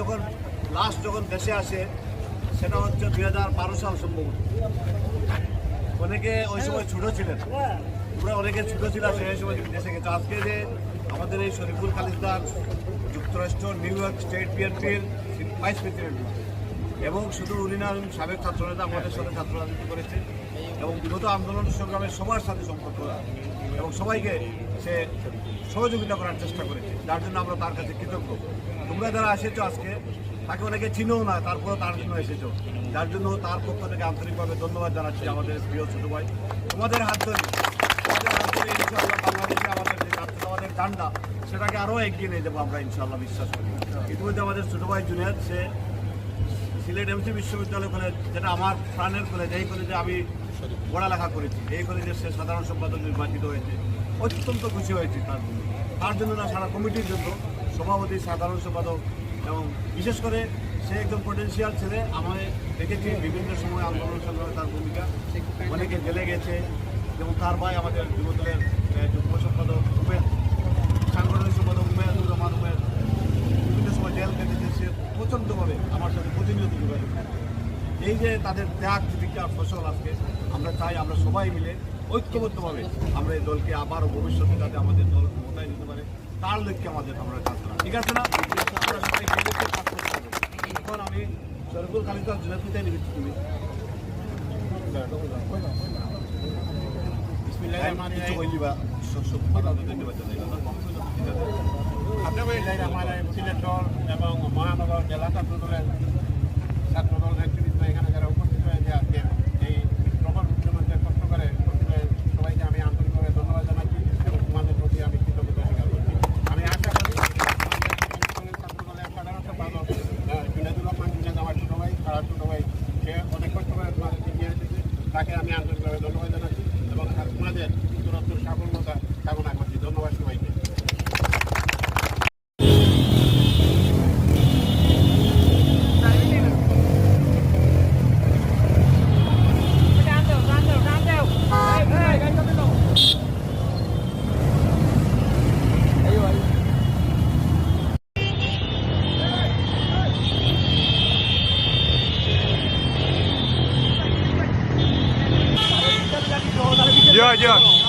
যখন লাস্ট যখন দেশে আসে, সেটা হচ্ছে দুই হাজার বারো সাল সম্ভবত। অনেকে ওই সময় ছোট ছিলেন। তোমরা অনেকে ছোট ছিল সেই সময় দেশে গেছে। আজকে যে আমাদের এই শরীফুল খালিদার যুক্তরাষ্ট্র, নিউ ইয়র্ক স্টেট বিএনপির ভাইস প্রেসিডেন্ট এবং শুধু উনি না সাবেক ছাত্রনেতা, আমাদের সাথে ছাত্র রাজনীতি করেছে এবং বিগত আন্দোলন সংগ্রামে সবার সাথে সম্পর্ক এবং সবাইকে সে সহযোগিতা করার চেষ্টা করেছে। যার জন্য আমরা তার কাছে কৃতজ্ঞ। তোমরা যারা এসেছ আজকে, তাকে অনেকে চিনেও না তারপরে তার জন্য এসেছ। যার জন্য তার পক্ষ থেকে আন্তরিকভাবে ধন্যবাদ জানাচ্ছি আমাদের প্রিয় ছোট ভাই। তোমাদের হাত ধরে আমাদের ডান্ডা, সেটাকে আরও এগিয়ে নিয়ে যাব আমরা ইনশাআল্লাহ, বিশ্বাস করি। ইতিমধ্যে আমাদের ছোট ভাই জুনিয়র, সে সিলেট এমসি বিশ্ববিদ্যালয় কলেজ, যেটা আমার প্রাণের কলেজ, এই কলেজে আমি পড়ালেখা করেছি। এই কলেজের সে সাধারণ সম্পাদক নির্বাচিত হয়েছে। অত্যন্ত খুশি হয়েছি তার জন্য। তার জন্য না, সারা কমিটির জন্য সভাপতি, সাধারণ সম্পাদক এবং বিশেষ করে সে একজন পটেন্সিয়াল ছেলে, আমায় দেখেছি বিভিন্ন সময় আন্দোলন সংগ্রামে তার ভূমিকা। অনেকে জেলে গেছে যেমন তার ভাই আমাদের যুবদলের যুগ্ম সম্পাদক উমেদ সাংগঠনিক সম্পাদক উমেদুর রহমান উমেদ বিভিন্ন সময় জেল কেটেছে সে প্রচণ্ডভাবে আমার সাথে প্রতিনিয়ত যোগাযোগ করে। এই যে তাদের ত্যাগ প্রতিজ্ঞার ফসল আজকে আমরা চাই আমরা সবাই মিলে ঐক্যবদ্ধভাবে আমরা এই দলকে আবারও ভবিষ্যতে যাতে আমাদের দল ক্ষমতায় নিতে পারে তার লক্ষ্যে আমাদের আমরা কাজ করা ঠিক আছে না? আমরা সবাই কাজ করতে হবে। এখন আমি শরীফুল খালিদার জুনাফিতে নিবেছি তুমি না আপনাদের আমার সিলেট দল এবং মহানগর জেলা ছাত্র দলের ছাত্র দল নেতৃবৃন্দ এখানে যারা উপস্থিত হয়েছে আজকে এই প্রবল মুখ্যমন্ত্রী কষ্ট করে প্রথমে সবাইকে আমি আন্তরিকভাবে ধন্যবাদ জানাচ্ছি এবং তোমাদের প্রতি আমি কৃতজ্ঞতা স্বীকার করছি আমি আশা করি আমাদের ছাত্র দলের সাধারণ সম্পাদক আহ, জুনাইদুর রহমান জুনাইদ আমার ছোট ভাই তারা ছোট ভাই সে অনেক কষ্ট করে তোমাদেরকে নিয়ে এসেছে তাকে আমি আন্তরিকভাবে ধন্যবাদ জানাচ্ছি এবং Good.